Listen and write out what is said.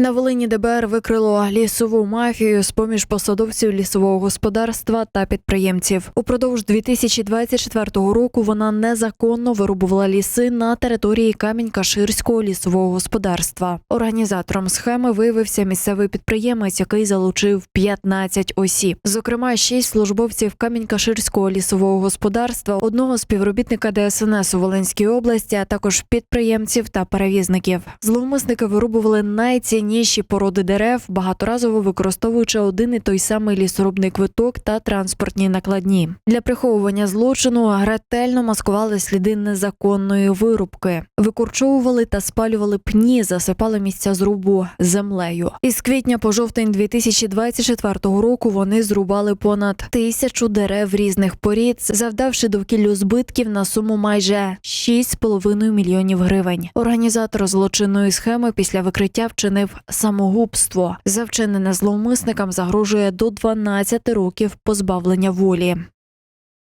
На Волині ДБР викрило лісову мафію з поміж посадовців лісового господарства та підприємців. Упродовж 2024 року вона незаконно вирубувала ліси на території Камінь-Каширського лісового господарства. Організатором схеми виявився місцевий підприємець, який залучив 15 осіб. Зокрема, 6 службовців Камінь-Каширського лісового господарства, одного співробітника ДСНС у Волинській області, а також підприємців та перевізників. Зловмисники вирубували найцінніші породи дерев, багаторазово використовуючи один і той самий лісорубний квиток та транспортні накладні. Для приховування злочину ретельно маскували сліди незаконної вирубки, викорчовували та спалювали пні, засипали місця зрубу землею. Із квітня по жовтень 2024 року вони зрубали понад тисячу дерев різних порід, завдавши довкіллю збитків на суму майже 6,5 мільйонів гривень. Організатор злочинної схеми після викриття вчинив самогубство. За вчинене зловмисникам загрожує до 12 років позбавлення волі.